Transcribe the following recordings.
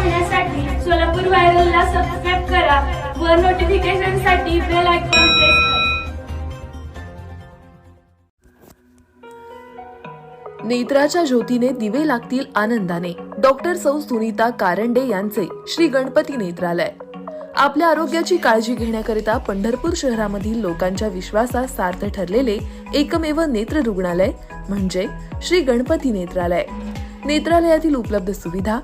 पाहण्यासाठी सोलापूर व्हायरलला सबस्क्राईब करा व नोटिफिकेशनसाठी बेल आयकॉन प्रेस करा. नेत्राच्या ज्योतीने दिवे लागतील आनंदाने. डॉक्टर सौ सुनीता कारंडे यांचे श्री गणपती नेत्रालय. आपल्या आरोग्याची काळजी घेण्याकरिता पंढरपूर शहरामधील लोकांच्या विश्वासात सार्थ ठरलेले एकमेव नेत्र रुग्णालय म्हणजे श्री गणपती नेत्रालय. नेत्रालयातील उपलब्ध सुविधा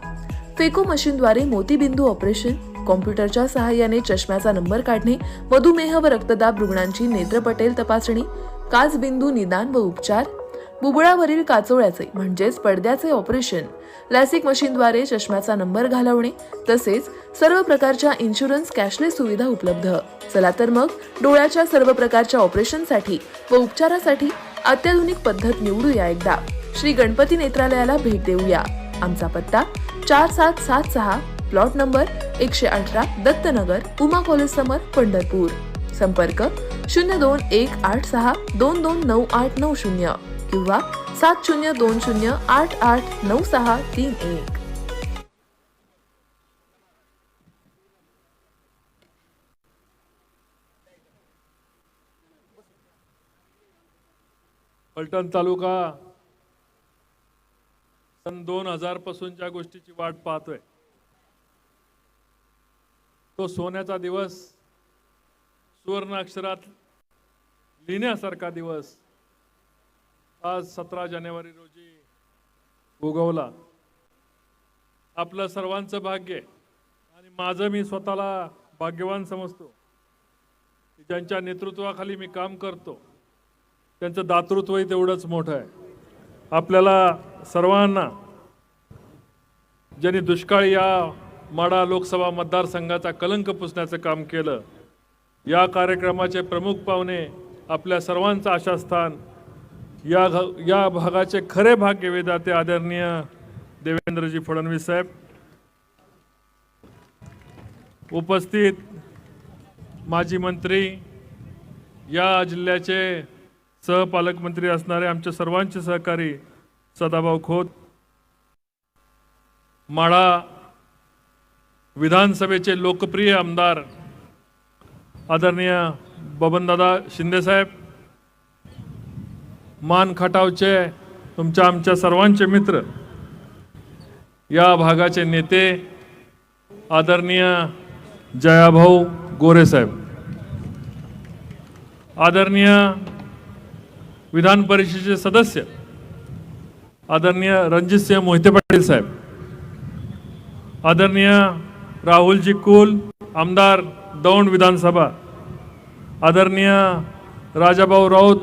फेको मशीनद्वारे मोतीबिंदू ऑपरेशन कॉम्प्युटरच्या सहाय्याने चष्म्याचा नंबर काढणे मधुमेह व रक्तदाब रुग्णांची नेत्रपटेल तपासणी काचबिंदू निदान व उपचार बुबुळावरील काचोळ्याचे म्हणजेच पडद्याचे ऑपरेशन लॅसिक मशीनद्वारे चष्म्याचा नंबर घालवणे तसेच सर्व प्रकारच्या इन्शुरन्स कॅशलेस सुविधा उपलब्ध. चला तर मग डोळ्याच्या सर्व प्रकारच्या ऑपरेशनसाठी व उपचारासाठी अत्याधुनिक पद्धत निवडूया एकदा. श्री गणपती नेत्रालयाला भेट देऊया. आमचा पत्ता चार सात सात सहा, प्लॉट नंबर एकशे अठरा, दत्तनगर, उमा कॉलेज समोर, पंढरपूर. संपर्क शून्य दोन एक आठ सहा, दोन दोन नऊ आठ नऊ शून्य किंवा सात शून्य दोन शून्य आठ आठ नऊ सहा तीन एक. फलटण तालुका सन दोन हजार पासूनच्या गोष्टीची वाट पाहतोय. तो सोन्याचा दिवस सुवर्ण अक्षरात लिहिण्यासारखा दिवस आज सतरा जानेवारी रोजी उगवला. आपलं सर्वांचं भाग्य आहे. आणि माझं मी स्वतःला भाग्यवान समजतो. ज्यांच्या नेतृत्वाखाली मी काम करतो त्यांचं दातृत्वही तेवढंच मोठं आहे. आपल्याला सर्वांना ज्यांनी दुष्काळी या माडा लोकसभा मतदारसंघाचा कलंक पुसण्याचं काम केलं या कार्यक्रमाचे प्रमुख पाहुणे आपल्या सर्वांचं आशास्थान या घ- या भागाचे खरे भाग्यवेदाते आदरणीय देवेंद्रजी फडणवीस साहेब. उपस्थित माजी मंत्री या जिल्ह्याचे सहपालकमंत्री असणारे आमचे सर्वांचे सहकारी सदाभाऊ खोत माळा विधानसभेचे लोकप्रिय आमदार आदरणीय बबनदादा शिंदेसाहेब मान खटावचे तुमच्या आमच्या सर्वांचे मित्र या भागाचे नेते आदरणीय जयाभाऊ गोरेसाहेब आदरणीय विधान परिषदेचे सदस्य आदरणीय रणजितसिंह मोहिते पाटील साहेब आदरणीय राहुलजी कुल आमदार दौंड विधानसभा आदरणीय राजाभाऊ राऊत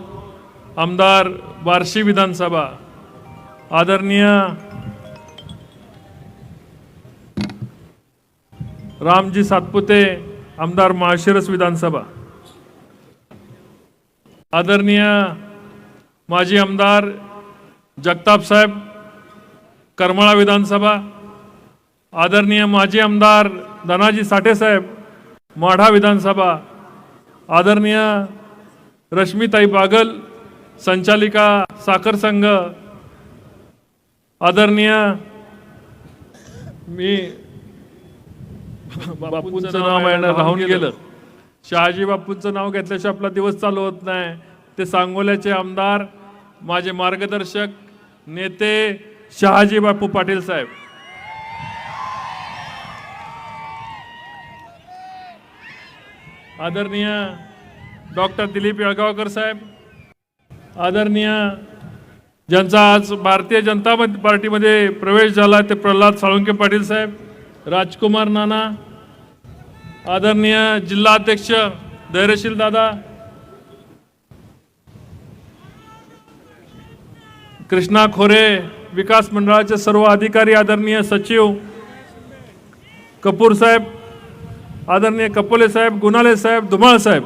आमदार बार्शी विधानसभा आदरणीय रामजी सातपुते आमदार माळशिरस विधानसभा आदरणीय माजी आमदार जगताप साहेब करमाळा विधानसभा आदरणीय माजी आमदार धनाजी साठे साहेब माढा विधानसभा आदरणीय रश्मीताई बागल संचालिका साखर संघ आदरणीय मी बापूंचं नाव राहून गेलं. शहाजी बापूंचं नाव घेतल्याशिवाय आपला दिवस चालू होत नाही. ते सांगोल्याचे आमदार माझे मार्गदर्शक नेते शहाजी बापू पाटील साहेब. आदरणीय डॉक्टर दिलीप येळगावकर साहेब आदरणीय ज्यांचा आज भारतीय जनता पार्टीमध्ये प्रवेश झाला ते प्रल्हाद साळुंके पाटील साहेब राजकुमार नाना आदरणीय जिल्हाध्यक्ष धैर्यशील दादा कृष्णा खोरे विकास मंडळाचे सर्व अधिकारी आदरणीय सचिव कपूर साहेब आदरणीय कपोले साहेब गुणाले साहेब धुमाळ साहेब.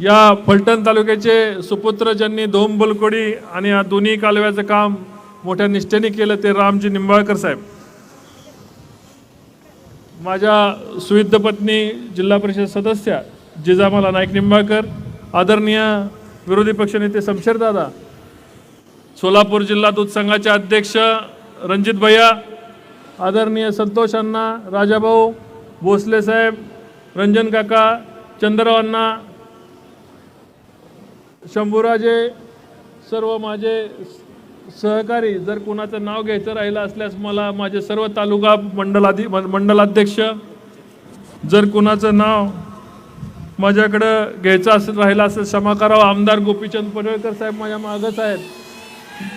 या फलटण तालुक्याचे सुपुत्र ज्यांनी धोम बलकोडी आणि या दोन्ही कालव्याचं काम मोठ्या निष्ठेने केलं ते रामजी निंबाळकर साहेब. माझ्या सुविद्ध पत्नी जिल्हा परिषद सदस्य जिजामाला नाईक निंबाळकर आदरणीय विरोधी पक्षनेते शमशेरदादा सोलापूर जिल्हा दूध संघाचे अध्यक्ष रणजित भैया आदरणीय संतोष अण्णा राजाभाऊ भोसले साहेब रंजन काका चंद्रराव अण्णा शंभूराजे सर्व माझे सहकारी जर कुणाचं नाव घ्यायचं राहिलं असल्यास मला माझे सर्व तालुका मंडलाधी मंडलाध्यक्ष जर कुणाचं नाव माझ्याकडं घ्यायचं असं राहिलं असेल क्षमा करावं. आमदार गोपीचंद पडळकर साहेब माझ्या मागच आहेत.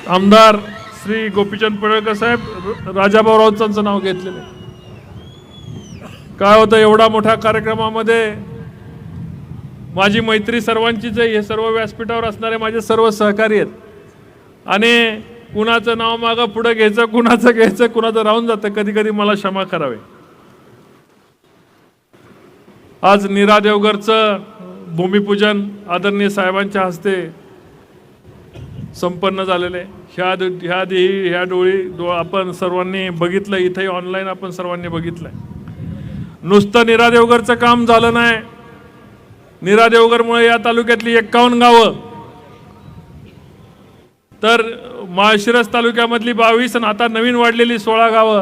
आमदार श्री गोपीचंद पडळकर साहेब राजाभाऊ राऊतांचं नाव घेतलेलं आहे. काय होतं एवढा मोठ्या कार्यक्रमामध्ये माझी मैत्री सर्वांचीच आहे हे सर्व व्यासपीठावर असणारे माझे सर्व सहकारी आहेत आणि कुणाचं नाव मागं पुढं घ्यायचं कुणाचं घ्यायचं कुणाचं राहून जातं कधी कधी मला क्षमा करावे आज नीरा देवगरचं भूमिपूजन आदरणीय साहेबांच्या हस्ते संपन्न झालेलं आहे. ह्या दु- ह्या देही ह्या डोळी डो आपण सर्वांनी बघितलं इथंही ऑनलाईन आपण सर्वांनी बघितलंय. नुसतं निरादेवगरचं काम झालं नाही. निरादेवगरमुळे या तालुक्यातली एक्कावन्न गावं. तर माळशिरस तालुक्यामधली बावीस आणि आता नवीन वाढलेली सोळा गावं.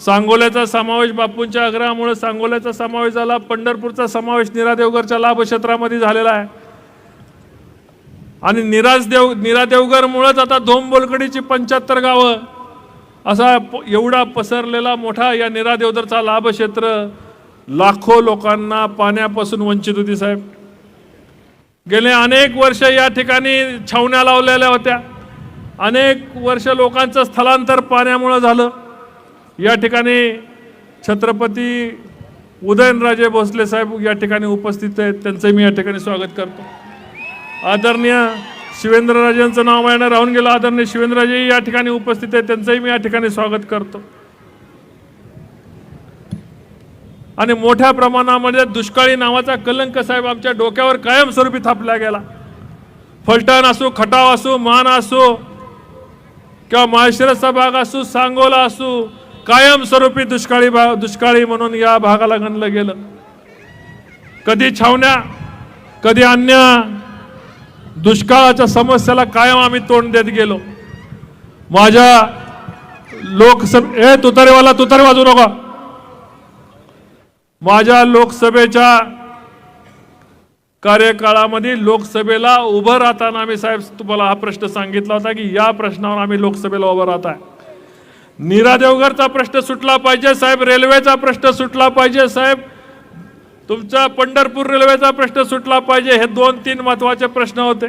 सांगोल्याचा समावेश बापूंच्या आग्रहामुळे सांगोल्याचा समावेश झाला. पंढरपूरचा समावेश नीरा देवगरच्या झालेला आहे. आणि निराज देव नीरा आता धोम बोलकडीची पंच्याहत्तर गावं. असा प- एवढा पसरलेला मोठा या निरादेवदरचा लाभक्षेत्र लाखो लोकांना पाण्यापासून वंचित होती साहेब. गेले अनेक वर्ष या ठिकाणी छावण्या लावलेल्या होत्या. अनेक वर्ष लोकांचं स्थलांतर पाण्यामुळं झालं. या ठिकाणी छत्रपती उदयनराजे भोसले साहेब या ठिकाणी उपस्थित आहेत. त्यांचं मी या ठिकाणी स्वागत करतो. आदरणीय शिवेंद्रराजेंचं नाव माझ्यानं राहून गेलं. आदरणीय शिवेंद्रराजे या ठिकाणी उपस्थित आहेत. त्यांचंही मी या ठिकाणी स्वागत करतो. आणि मोठ्या प्रमाणामध्ये दुष्काळी नावाचा कलंक साहेब आमच्या डोक्यावर कायमस्वरूपी थापला गेला. फलटण असो खटाव असो मान असो किंवा माळशिरसचा भाग असो सांगोला असो कायमस्वरूपी दुष्काळी भाग दुष्काळी म्हणून या भागाला गणलं गेलं. कधी छावण्या कधी अन्य दुष्काळाच्या समस्याला कायम आम्ही तोंड देत गेलो. माझ्या लोकसभ ए तुतारेवाला तुतारे वाजू नका. माझ्या लोकसभेच्या कार्यकाळामध्ये लोकसभेला उभं राहताना आम्ही साहेब तुम्हाला हा प्रश्न सांगितला होता की या प्रश्नावर आम्ही लोकसभेला उभं राहत आहे. नीरा देवघरचा प्रश्न सुटला पाहिजे साहेब रेल्वेचा प्रश्न सुटला पाहिजे साहेब. तुमचा पंढरपूर रेल्वेचा प्रश्न सुटला पाहिजे हे दोन तीन महत्त्वाचे प्रश्न होते.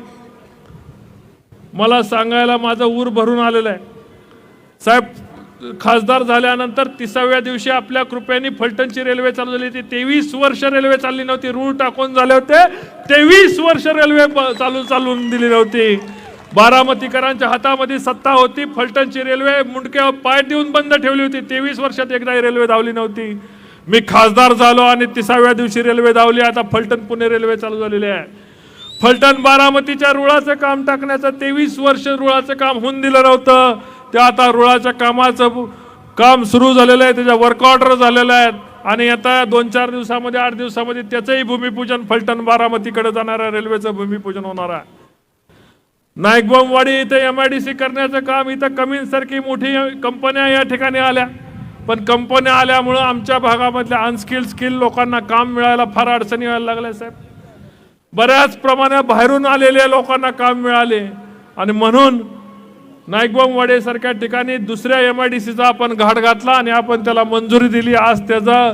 मला सांगायला माझं ऊर भरून आलेलं आहे. साहेब खासदार झाल्यानंतर तिसाव्या दिवशी आपल्या कृपयाने फलटणची रेल्वे चालू झाली होती. तेवीस वर्ष रेल्वे चालली नव्हती. रूळ टाकून झाले होते. तेवीस वर्ष रेल्वे चालू चालून दिली नव्हती. बारामतीकरांच्या हातामध्ये सत्ता होती. फलटणची रेल्वे मुंडक्या पाय देऊन बंद ठेवली होती. तेवीस वर्षात एकदा रेल्वे धावली नव्हती. मी खासदार झालो आणि तिसाव्या दिवशी रेल्वे धावली आता फलटण पुणे रेल्वे चालू झालेली आहे. फलटण बारामतीच्या रुळाचं काम टाकण्याचं तेवीस वर्ष रुळाचं काम होऊन दिलं नव्हतं. ते आता रुळाच्या कामाचं काम सुरू झालेलं आहे त्याच्या वर्क ऑर्डर झालेल्या आहेत आणि आता दोन चार दिवसामध्ये आठ दिवसामध्ये त्याचंही भूमिपूजन फलटण बारामतीकडे जाणाऱ्या रेल्वेचं भूमिपूजन होणार आहे. नायकबोमवाडी इथं एम आय डी सी करण्याचं काम इथं कमीनसारखी मोठी कंपन्या या ठिकाणी आल्या. पण कंपन्या आल्यामुळं आमच्या भागामधल्या अनस्किल स्किल लोकांना काम मिळायला फार अडचणी व्हायला लागल्या साहेब. बऱ्याच प्रमाणात बाहेरून आलेल्या लोकांना काम मिळाले आणि म्हणून नाईकबोम वाडेसारख्या ठिकाणी दुसऱ्या एम आय डी सीचा आपण घाट घातला आणि आपण त्याला मंजुरी दिली. आज त्याचा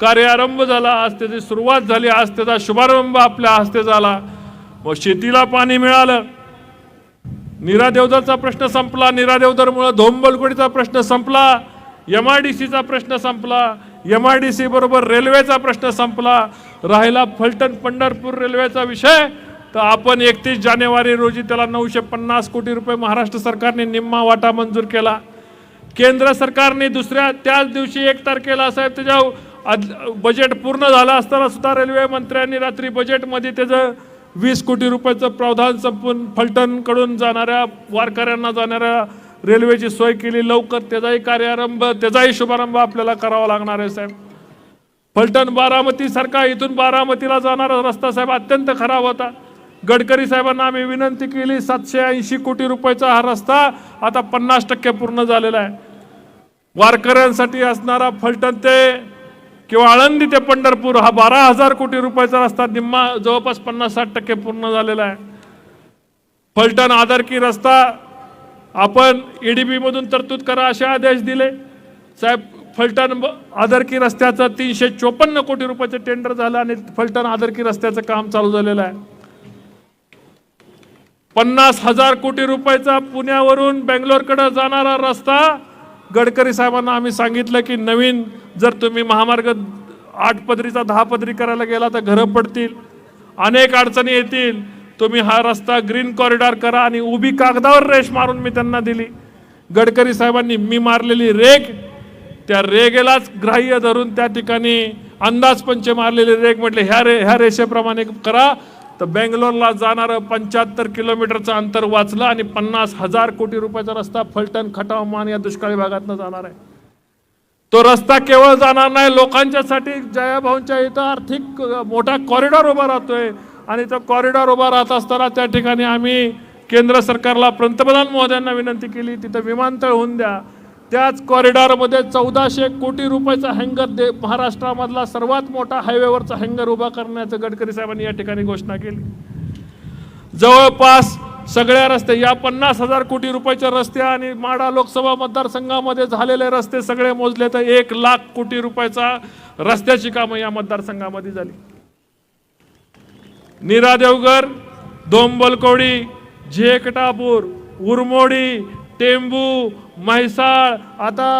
कार्यारंभ झाला आज त्याची सुरुवात झाली आज त्याचा शुभारंभ आपल्या हस्ते झाला. मग शेतीला पाणी मिळालं. निरादेवदरचा प्रश्न संपला. निरादेवदरमुळं धोंबलगुडीचा प्रश्न संपला. एम आय डी सीचा प्रश्न संपला. एम आय डी सी बरोबर रेल्वेचा प्रश्न संपला. राहिला फलटण पंढरपूर रेल्वेचा विषय. तर आपण एकतीस जानेवारी रोजी त्याला नऊशे पन्नास कोटी रुपये महाराष्ट्र सरकारने निम्मा वाटा मंजूर केला. केंद्र सरकारने दुसऱ्या त्याच दिवशी एक तारखेला साहेब त्याच्या बजेट पूर्ण झालं असताना सुद्धा रेल्वे मंत्र्यांनी रात्री बजेटमध्ये त्याचं वीस कोटी रुपयाचं प्रावधान संपून फलटणकडून जाणाऱ्या वारकऱ्यांना जाणाऱ्या रेल्वेची सोय केली लवकर त्याचाही कार्यारंभ त्याचाही शुभारंभ आपल्याला करावा लागणार आहे साहेब. फलटण बारामती सारखा इथून बारामतीला जाणारा रस्ता साहेब अत्यंत खराब होता. गडकरी साहेबांना आम्ही विनंती केली सातशे ऐंशी कोटी रुपयाचा हा रस्ता आता पन्नास टक्के पूर्ण झालेला आहे. वारकऱ्यांसाठी असणारा फलटण ते किंवा आळंदी ते पंढरपूर हा बारा हजार कोटी रुपयाचा रस्ता निम्मा जवळपास पन्नास साठ टक्के पूर्ण झालेला आहे. फलटण आदरकी रस्ता आपण ई डी बीमधून तरतूद करा असे आदेश दिले. साहेब फलटण आदरकी रस्त्याचं तीनशे चोपन्न कोटी रुपयाचं टेंडर झालं आणि फलटण आदरकी रस्त्याचं काम चालू झालेलं आहे. पन्नास हजार कोटी रुपयाचा पुण्यावरून बेंगलोरकडे जाणारा रस्ता गडकरी साहेबांना आम्ही सांगितलं की नवीन जर तुम्ही महामार्ग आठ पदरीचा दहा पदरी करायला गेला तर घरं पडतील अनेक अडचणी येतील. तुम्ही हा रस्ता ग्रीन कॉरिडॉर करा आणि उभी कागदावर रेष मारून मी त्यांना दिली. गडकरी साहेबांनी मी मारलेली रेग त्या रेगेलाच ग्राह्य धरून त्या ठिकाणी अंदाजपंच मारलेले रेग म्हटले ह्या रे ह्या रेषेप्रमाणे करा. तर बेंगलोरला जाणारं पंच्याहत्तर किलोमीटरचं अंतर वाचलं आणि पन्नास हजार कोटी रुपयाचा रस्ता फलटण खटाव मान या दुष्काळी भागातनं जाणार आहे. तो रस्ता केवळ जाणार नाही लोकांच्यासाठी जयाभाऊंच्या इथं आर्थिक मोठा कॉरिडॉर उभा राहतोय. आणि तो कॉरिडॉर उभा राहत असताना त्या ठिकाणी आम्ही केंद्र सरकारला पंतप्रधान महोदयांना विनंती केली तिथं विमानतळ होऊन द्या. त्याच कॉरिडॉरमध्ये चौदाशे कोटी रुपयाचा हँगर दे महाराष्ट्रामधला सर्वात मोठा हायवेवरचा हँगर उभा करण्याचं गडकरी साहेबांनी या ठिकाणी घोषणा केली. जवळपास सगळ्या रस्ते या पन्नास हजार कोटी रुपयाचे रस्ते आणि माडा लोकसभा मतदारसंघामध्ये झालेले रस्ते सगळे मोजले तर एक लाख कोटी रुपयाचा रस्त्याची कामं या मतदारसंघामध्ये झाली. नीरा देवगर दोंबलकोडी झेकटापूर उरमोडी टेंबू म्हैसाळ आता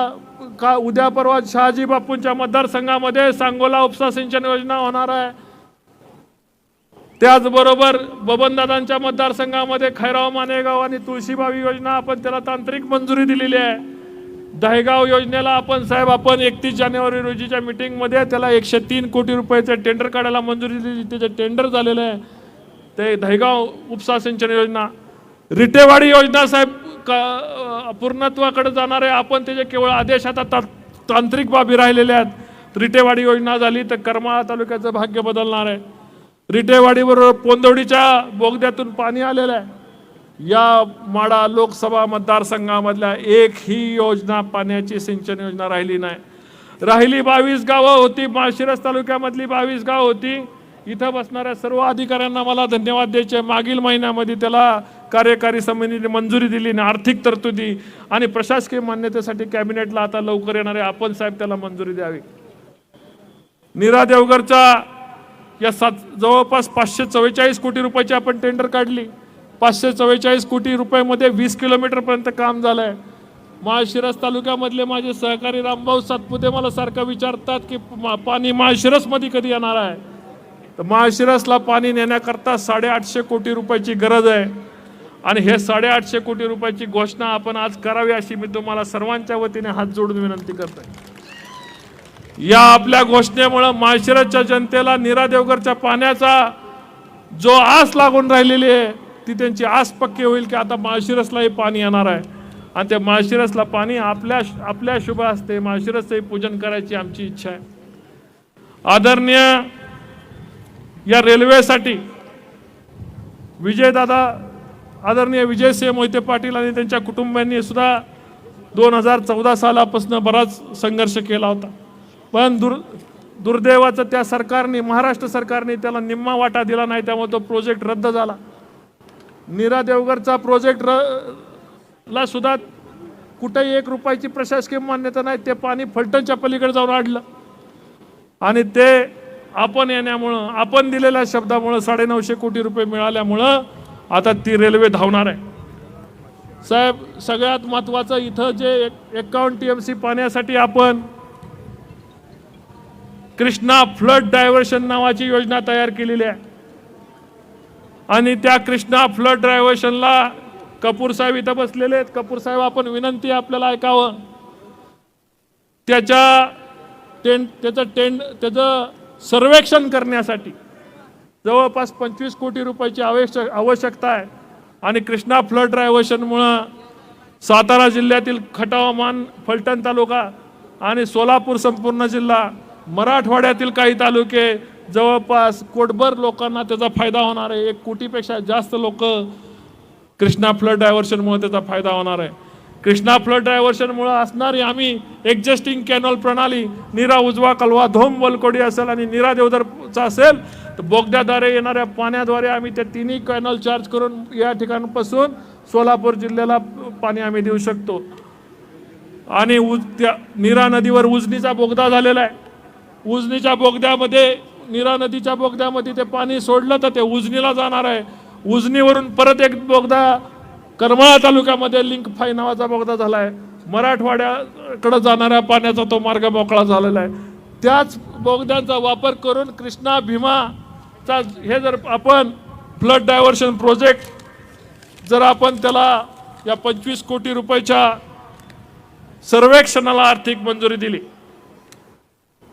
का उद्या परवा शहाजी बापूंच्या मतदारसंघामध्ये सांगोला उपसा सिंचन योजना होणार आहे. त्याचबरोबर बबनदादांच्या मतदारसंघामध्ये खैराव मानेगाव आणि तुळशीबावी योजना आपण त्याला तांत्रिक मंजुरी दिलेली आहे. दहेगाव योजनेला आपण साहेब आपण एकतीस जानेवारी रोजीच्या मीटिंगमध्ये त्याला एकशे तीन कोटी रुपयाचं टेंडर काढायला मंजुरी दिली. त्याचं टेंडर झालेलं आहे. ते दहेगाव उपसा सिंचन योजना रिटेवाडी योजना साहेब का पूर्णत्वाकडे जाणार आहे आपण त्याचे केवळ आदेश आता ता- तांत्रिक बाबी राहिलेल्या आहेत. रिटेवाडी योजना झाली तर करमाळा तालुक्याचं भाग्य बदलणार आहे. रिटेवाडीबरोबर पोंदवडीच्या बोगद्यातून पाणी आलेलं आहे. या माडा लोकसभा मतदारसंघामधल्या एक ही योजना पाण्याची सिंचन योजना राहिली नाही. राहिली बावीस गावं होती माळशिरस तालुक्यामधली बावीस गावं होती. इथं बसणाऱ्या सर्व अधिकाऱ्यांना मला धन्यवाद द्यायचे. मागील महिन्यामध्ये त्याला कार्यकारी समितीने मंजुरी दिली आणि आर्थिक तरतुदी आणि प्रशासकीय मान्यतेसाठी कॅबिनेटला आता लवकर येणारे आपण साहेब त्याला मंजुरी द्यावी. नीरा देवगरच्या या सात जवळपास पाचशे चव्वेचाळीस कोटी रुपयाची आपण टेंडर काढली. पाचशे चव्वेचाळीस कोटी रुपयामध्ये वीस किलोमीटरपर्यंत काम झालं आहे माळशिरस तालुक्यामधले माझे सहकारी रामभाऊ सातपुते मला सारखं विचारतात की मा- पाणी माळशिरसमध्ये कधी येणार आहे? तर माळशिरसला पाणी नेण्याकरता साडेआठशे कोटी रुपयाची गरज आहे. आणि हे साडेआठशे कोटी रुपयाची घोषणा आपण आज करावी अशी मी तुम्हाला सर्वांच्या वतीने हात जोडून विनंती करतोय. या आपल्या घोषणेमुळं माळशिरसच्या जनतेला निरा देवगरच्या पाण्याचा जो आस लागून राहिलेली आहे ती त्यांची आस पक्की होईल की आता माळशिरसलाही पाणी येणार आहे. आणि त्या माळशिरसला पाणी आपल्या आपल्या शुभ असते. माळशिरसचंही पूजन करायची आमची इच्छा आहे. आदरणीय या रेल्वेसाठी विजयदादा आदरणीय विजयसिंह मोहिते पाटील आणि त्यांच्या कुटुंबियांनी सुद्धा दोन हजार चौदा सालापासून बराच संघर्ष केला होता. पण दुर् दुर्दैवाचं त्या सरकारने महाराष्ट्र सरकारने त्याला निम्मा वाटा दिला नाही. त्यामुळे तो प्रोजेक्ट रद्द झाला. नीरा देवगडचा प्रोजेक्ट र ला सुद्धा कुठेही एक रुपयाची प्रशासकीय मान्यता नाही ते पाणी फलटणच्या पलीकडे जाऊन आडलं आणि ते आपण येण्यामुळं आपण दिलेल्या शब्दामुळं साडेनऊशे कोटी रुपये मिळाल्यामुळं आता ती रेल्वे धावणार आहे. साहेब सगळ्यात महत्त्वाचं इथं जे एकावन्न टी एम सी पाण्यासाठी आपण कृष्णा फ्लड डायव्हर्शन नावाची योजना तयार केलेली आहे. आणि त्या कृष्णा फ्लड डायव्हर्शनला कपूर साहेब इथं बसलेले आहेत. कपूर साहेब आपण विनंती आपल्याला ऐकावं. त्याच्या टेंट त्याचं टेंट त्याचं सर्वेक्षण करण्यासाठी जवळपास पंचवीस कोटी रुपयाची आवश्यक आवश्यकता आहे. आणि कृष्णा फ्लड डायव्हर्शनमुळं सातारा जिल्ह्यातील खटावमान फलटण तालुका आणि सोलापूर संपूर्ण जिल्हा मराठवाड्यातील काही तालुके जवळपास कोटभर लोकांना त्याचा फायदा होणार आहे. एक कोटीपेक्षा जास्त लोक कृष्णा फ्लड डायव्हर्शनमुळे त्याचा फायदा होणार आहे. कृष्णा फ्लड डायव्हर्शनमुळे असणारी आम्ही एक्झिस्टिंग कॅनॉल प्रणाली निरा उजवा कलवा धोम वलकोडी असेल आणि निरा देवधरचा असेल तर बोगद्याद्वारे येणाऱ्या पाण्याद्वारे आम्ही त्या तिन्ही कॅनॉल चार्ज करून या ठिकाणापासून सोलापूर जिल्ह्याला पाणी आम्ही देऊ शकतो. आणि उज त्या नीरा नदीवर उजनीचा बोगदा झालेला आहे. उजनीच्या बोगद्यामध्ये नीरा नदीच्या बोगद्यामध्ये ते पाणी सोडलं तर ते उजनीला जाणार आहे. उजनीवरून परत एक बोगदा करमाळा तालुक्यामध्ये लिंक फाय नावाचा बोगदा झाला आहे मराठवाड्याकडं जाणाऱ्या पाण्याचा तो मार्ग मोकळा झालेला आहे. त्याच बोगद्यांचा वापर करून कृष्णा भीमाचा हे जर आपण फ्लड डायव्हर्शन प्रोजेक्ट जर आपण त्याला या पंचवीस कोटी रुपयाच्या सर्वेक्षणाला आर्थिक मंजुरी दिली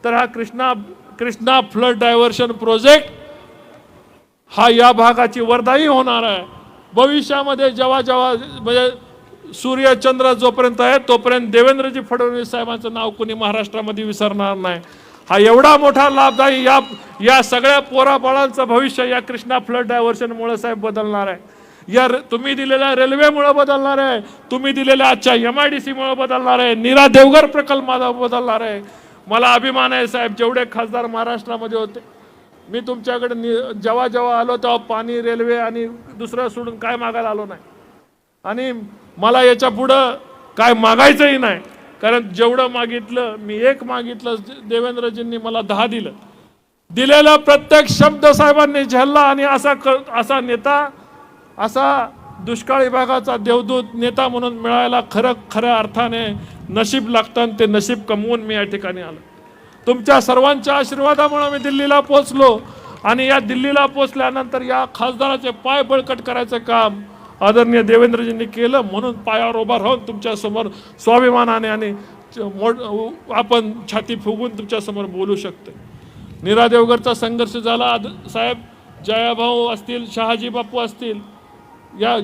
तर हा Krishna Krishna flood diversion project हा या भागाची वरदाई होणार आहे. भविष्यामध्ये जेव्हा जेव्हा म्हणजे सूर्य चंद्र जोपर्यंत आहे तोपर्यंत देवेंद्रजी फडणवीस साहेबांचं नाव कोणी महाराष्ट्रामध्ये विसरणार नाही. हा एवढा मोठा लाभदायी या या सगळ्या पोराबाळांचं भविष्य या कृष्णा फ्लड डायव्हर्शनमुळे साहेब बदलणार आहे. या र- तुम्ही दिलेल्या रेल्वेमुळे बदलणार आहे. तुम्ही दिलेल्या आजच्या एम आय डी सीमुळे बदलणार आहे. नीरा देवघर प्रकल्प माझा बदलणार आहे. मला अभिमान आहे साहेब जेवढे खासदार महाराष्ट्रामध्ये होते. मी तुमच्याकडे नि- जेव्हा जेव्हा आलो तेव्हा पाणी रेल्वे आणि दुसरं सोडून काय मागायला आलो नाही. आणि मला याच्या पुढं काय मागायचंही नाही. कारण जेवढं मागितलं मी एक मागितलं देवेंद्रजींनी मला दहा दिलं. दिलेला प्रत्येक शब्द साहेबांनी झेलला आणि असा क- असा नेता असा दुष्काळी भागाचा देवदूत नेता म्हणून मिळायला खरं खऱ्या अर्थाने नशीब लागतं आणि ते नशीब कमवून मी या ठिकाणी आलो. तुमच्या सर्वांच्या आशीर्वादामुळे मी दिल्लीला पोचलो आणि या दिल्लीला पोचल्यानंतर या खासदाराचे पाय बळकट करायचं काम आदरणीय देवेंद्रजींनी केलं. म्हणून पायावर उभा राहून तुमच्यासमोर स्वाभिमानाने आणि च- आपण छाती फुगून तुमच्यासमोर बोलू शकतो नीरा देवगरचा संघर्ष झाला. आद- साहेब जयाभाऊ असतील शहाजी बापू असतील या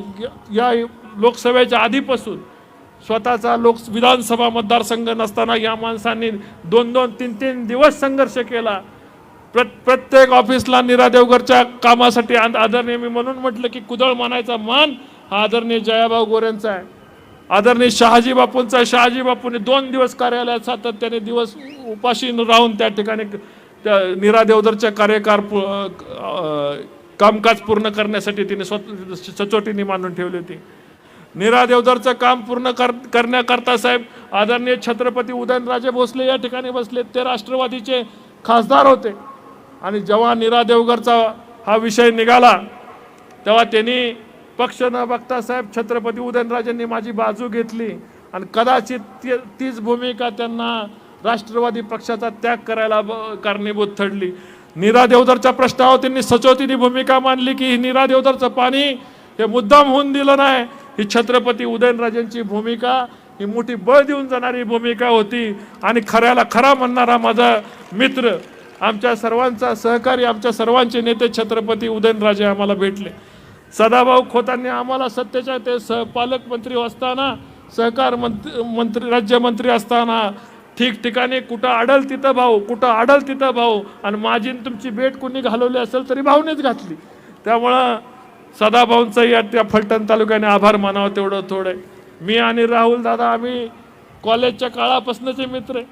या लोकसभेच्या आधीपासून स्वतःचा लोक विधानसभा मतदारसंघ नसताना या माणसांनी दोन दोन तीन तीन दिवस संघर्ष केला. प्र प्रत्येक ऑफिसला निरा देवगरच्या कामासाठी आदरणीय मी म्हणून म्हटलं की कुदळ मानायचा मान हा आदरणीय जयाभाऊ गोऱ्यांचा आहे. आदरणीय शहाजी बापूंचा शहाजी बापूंनी दोन दिवस कार्यालयात सातत्याने दिवस उपाशी राहून त्या ठिकाणी त्या निरा देवधरच्या कार्यकार पु- कामकाज पूर्ण करण्यासाठी तिने स्वत सचोटीने मांडून ठेवली होती. नीरा देवधरचं काम पूर्ण कर करण्याकरता साहेब आदरणीय छत्रपती उदयनराजे भोसले या ठिकाणी बसले. ते राष्ट्रवादीचे खासदार होते. आणि जेव्हा नीरा देवगरचा हा विषय निघाला तेव्हा त्यांनी पक्ष न बघता साहेब छत्रपती उदयनराजेंनी माझी बाजू घेतली. आणि कदाचित ती- तीच भूमिका त्यांना राष्ट्रवादी पक्षाचा त्याग करायला ब- कारणीभूत ठरली. नीरा देवधरच्या प्रश्नावर त्यांनी सचोतीने भूमिका मांडली की ही नीरा देवधरचं पाणी हे मुद्दाम होऊन दिलं नाही. ही छत्रपती उदयनराजेंची भूमिका ही मोठी बळ देऊन जाणारी भूमिका होती. आणि खऱ्याला खरा म्हणणारा माझा मित्र आमच्या सर्वांचा सहकारी आमच्या सर्वांचे नेते छत्रपती उदयनराजे आम्हाला भेटले. सदाभाऊ खोतांनी आम्हाला सत्तेच्या ते सह पालकमंत्री असताना सहकार मंत्री मंत्री राज्यमंत्री असताना ठिकठिकाणी कुठं आडल तिथं भाऊ कुठं आडल तिथं भाऊ आणि माझी तुमची भेट कुणी घालवली असेल तरी भाऊनेच घातली. त्यामुळं सदाभाऊंचं त्या फलटण तालुक्याने आभार मानावं तेवढं थोडं. मी आणि राहुल दादा आम्ही कॉलेजच्या काळापासूनचे मित्र आहे.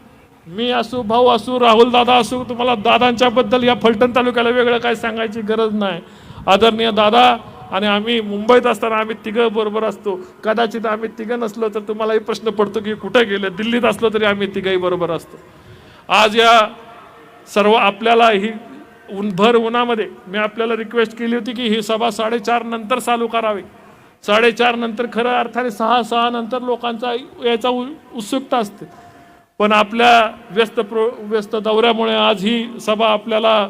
मी असू भाऊ असू राहुल दादा असू तुम्हाला दादांच्याबद्दल या फलटण तालुक्याला वेगळं काय सांगायची गरज नाही. आदरणीय दादा आणि आम्ही मुंबईत असताना आम्ही तिघं बरोबर असतो. कदाचित आम्ही तिघं नसलो तर तुम्हालाही प्रश्न पडतो की कुठे गेले? दिल्लीत असलो तरी आम्ही तिघंही बरोबर असतो. आज या सर्व आपल्याला ही भर उन्हामध्ये. मी आपल्याला रिक्वेस्ट केली होती की ही सभा साडेचार नंतर चालू करावी. साडेचार नंतर खरं अर्थाने सहा सहा नंतर लोकांचा याचा उ- उत्सुकता असते. पण आपल्या व्यस्त प्रो व्यस्त दौऱ्यामुळे आज ही सभा आपल्याला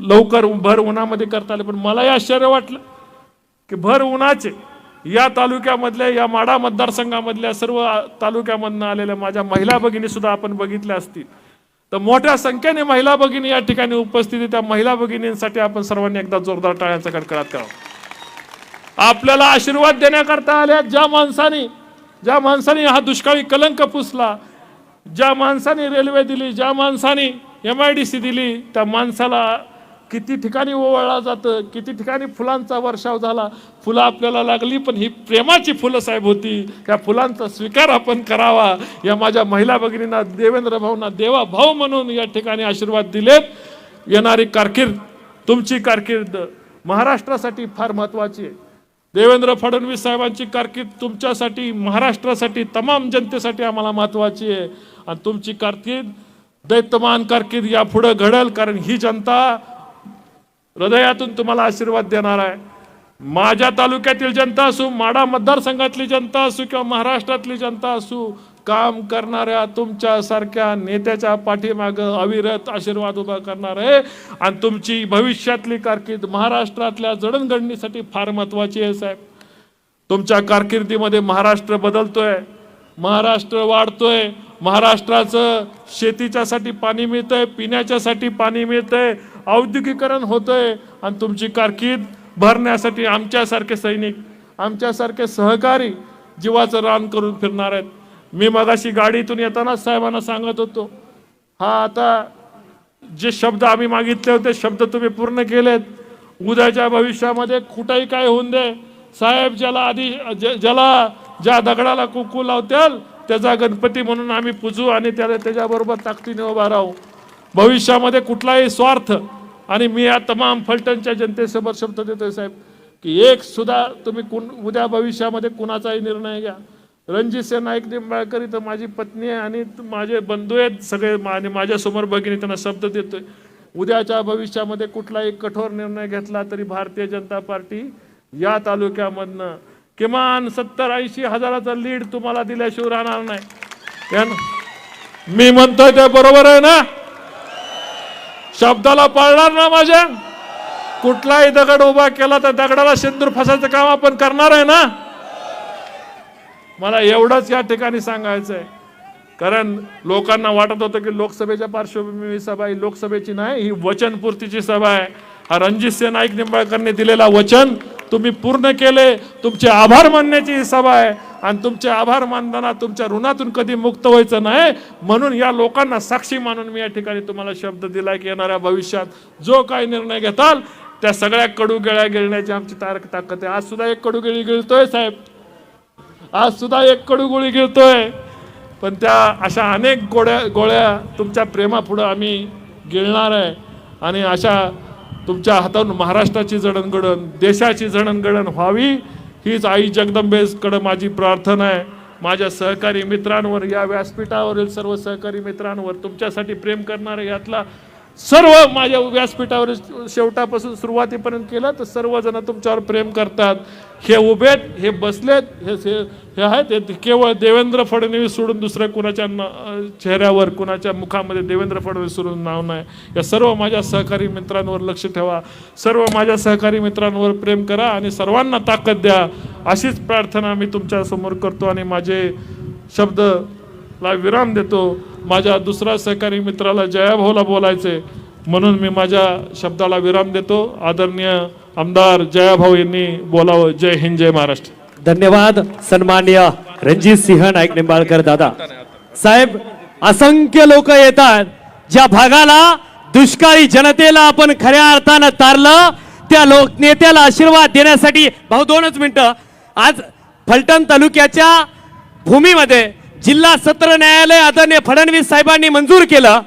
लवकर भर उन्हामध्ये करता आली. पण मलाही आश्चर्य वाटलं की भर उन्हाचे या तालुक्यामधल्या या माडा मतदारसंघामधल्या सर्व तालुक्यामधनं आलेल्या माझ्या महिला भगिनीसुद्धा आपण बघितल्या असतील. तर मोठ्या संख्येने महिला भगिनी या ठिकाणी उपस्थित आहे. त्या महिला भगिनींसाठी आपण सर्वांनी एकदा जोरदार टाळ्यांचा कडकडाट करावा आपल्याला आशीर्वाद देण्याकरता आल्या ज्या माणसाने ज्या माणसाने हा दुष्काळी कलंक पुसला ज्या माणसाने रेल्वे दिली ज्या माणसाने एम आय डी सी दिली त्या माणसाला किती ठिकाणी ओवाळला जातं किती ठिकाणी फुलांचा वर्षाव झाला फुलं आपल्याला लागली पण ही प्रेमाची फुलं साहेब होती. त्या फुलांचा स्वीकार आपण करावा. या माझ्या महिला भगिनींना देवेंद्र भाऊंना देवा भाऊ म्हणून या ठिकाणी आशीर्वाद दिलेत. येणारी कारकीर्द तुमची कारकीर्द महाराष्ट्रासाठी फार महत्वाची आहे. देवेंद्र फडणवीस साहेबांची कारकीर्द तुमच्यासाठी महाराष्ट्रासाठी तमाम जनतेसाठी आम्हाला महत्वाची आहे. आणि तुमची कारकीर्द दैत्यमान कारकीर्द यापुढे घडेल कारण ही जनता हृदयातून तुम्हाला आशीर्वाद देणार आहे. माझ्या तालुक्यातील जनता असू माडा मतदारसंघातली जनता असू किंवा महाराष्ट्रातली जनता असू काम करणाऱ्या तुमच्या सारख्या नेत्याच्या पाठीमाग अविरत आशीर्वाद उभा करणार आहे. आणि तुमची भविष्यातली कारकीर्द महाराष्ट्रातल्या जडणघडणीसाठी फार महत्वाची आहे साहेब. तुमच्या कारकिर्दीमध्ये महाराष्ट्र बदलतोय महाराष्ट्र वाढतोय महाराष्ट्राचं शेतीच्यासाठी पाणी मिळतंय पिण्याच्यासाठी पाणी मिळतंय औद्योगिकरण होतंय आणि तुमची कारकीर्द भरण्यासाठी आमच्यासारखे सैनिक आमच्यासारखे सहकारी जीवाचं रान करून फिरणार आहेत. मी मगाशी गाडीतून येतानाच साहेबांना सांगत होतो हा आता जे शब्द आम्ही मागितले होते शब्द तुम्ही पूर्ण केलेत. उद्याच्या भविष्यामध्ये कुठंही काय होऊन दे साहेब ज्याला आधी ज- ज्याला ज्या दगडाला कुकू लावत्याल त्याचा गणपती म्हणून आम्ही पूजू आणि त्याला त्याच्याबरोबर ताकदीने उभा राहू. भविष्यामध्ये कुठलाही स्वार्थ आणि मी या तमाम फलटणच्या जनतेसमोर शब्द देतोय साहेब की एक सुद्धा तुम्ही कुण उद्या भविष्यामध्ये कुणाचाही निर्णय घ्या. रणजित सिंह नाईक निंबाळकर इथं माझी पत्नी आहे आणि त- माझे बंधू आहेत सगळे मा- आणि माझ्यासमोर भगिनी त्यांना शब्द देतोय. उद्याच्या भविष्यामध्ये कुठलाही कठोर निर्णय घेतला तरी भारतीय जनता पार्टी या तालुक्यामधनं किमान सत्तर ऐंशी हजाराचा लीड तुम्हाला दिल्याशिवाय राहणार नाही. मी म्हणतोय ते बरोबर आहे ना? शब्दाला पाळणार ना माझ्या? कुठलाही दगड उभा केला तर दगडाला शेंदूर फसायचं काम आपण करणार आहे ना? मला एवढंच या ठिकाणी सांगायचं आहे. कारण लोकांना वाटत होतं की लोकसभेच्या पार्श्वभूमी सभा ही लोकसभेची नाही ही वचनपूर्तीची सभा आहे. हा रणजित सिंह नाईक निंबाळकरने दिलेला वचन तुम्ही पूर्ण केले तुमचे आभार मानण्याची ही सभा आहे. आणि तुमचे आभार मानताना तुमच्या ऋणातून कधी मुक्त व्हायचं नाही म्हणून या लोकांना साक्षी मानून मी या ठिकाणी तुम्हाला शब्द दिला की येणाऱ्या भविष्यात जो काही निर्णय घेताल त्या सगळ्या कडू गेळ्या गिळण्याची आमची तारक ताकद आहे. आज सुद्धा एक कडू गिळी गिळतोय साहेब. आज सुद्धा एक कडू गोळी गिळतोय. पण त्या अशा अनेक गोळ्या गोळ्या तुमच्या प्रेमापुढं आम्ही गिळणार आहे. आणि अशा तुमच्या हातातून महाराष्ट्राची जडणघडण देशाची जडणघडण व्हावी हीच आई जगदंबेकडं माझी प्रार्थना आहे. माझ्या सहकारी मित्रांवर या व्यासपीठावरील सर्व सहकारी मित्रांवर तुमच्यासाठी प्रेम करणारे यातला सर्व माझ्या व्यासपीठावर शेवटापासून सुरुवातीपर्यंत केलं तर सर्वजण तुमच्यावर प्रेम करतात. हे उभेत हे बसलेत हे हे हे आहेत हे केवळ देवेंद्र फडणवीस सोडून दुसऱ्या कुणाच्या न- चेहऱ्यावर कुणाच्या मुखामध्ये देवेंद्र फडणवीस सोडून नाव नाही. या सर्व माझ्या सहकारी मित्रांवर लक्ष ठेवा. सर्व माझ्या सहकारी मित्रांवर प्रेम करा आणि सर्वांना ताकद द्या. अशीच प्रार्थना मी तुमच्यासमोर करतो आणि माझे शब्द ला विराम देतो. माझ्या दुसऱ्या सहकारी मित्राला जयाभाऊला बोलायचे म्हणून मी माझ्या शब्दाला विराम देतो. आदरणीय आमदार जयाभाऊ यांनी बोलावं. जय हिंद जय महाराष्ट्र. धन्यवाद. सन्मान्य रणजित सिंह नाईक निंबाळकर दादा. साहेब असंख्य लोक येतात. ज्या भागाला दुष्काळी जनतेला आपण खऱ्या अर्थानं तारलं त्या लोक नेत्याला आशीर्वाद देण्यासाठी भाऊ दोनच मिनिटं. आज फलटण तालुक्याच्या भूमीमध्ये जिल्हा सत्र न्यायालय आदरणीय फडणवीस साहेबांनी मंजूर केलं.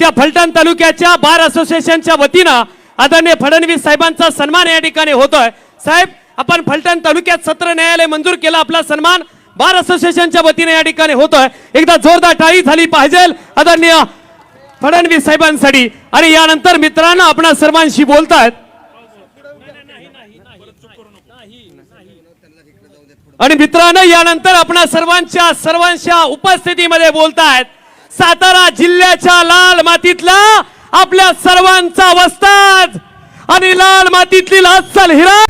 त्या फलटण तालुक्याच्या बार असोसिएशनच्या वतीनं आदरणीय फडणवीस साहेबांचा सन्मान या ठिकाणी होतोय. साहेब आपण फलटण तालुक्यात सत्र न्यायालय मंजूर केला आपला सन्मान बार असोसिएशनच्या वतीने या ठिकाणी होतोय. एकदा जोरदार टाळी झाली पाहिजे आदरणीय फडणवीस साहेबांसाठी. आणि यानंतर मित्रांनो आपण सर्वांशी बोलतायत. आणि मित्रांनो यानंतर आपण सर्वांच्या सर्वांच्या उपस्थितीमध्ये बोलतायत. सातारा जिल्ह्याच्या लाल मातीतला आपल्या सर्वांचा वस्ताद आणि लाल मातीतली लाल हिरा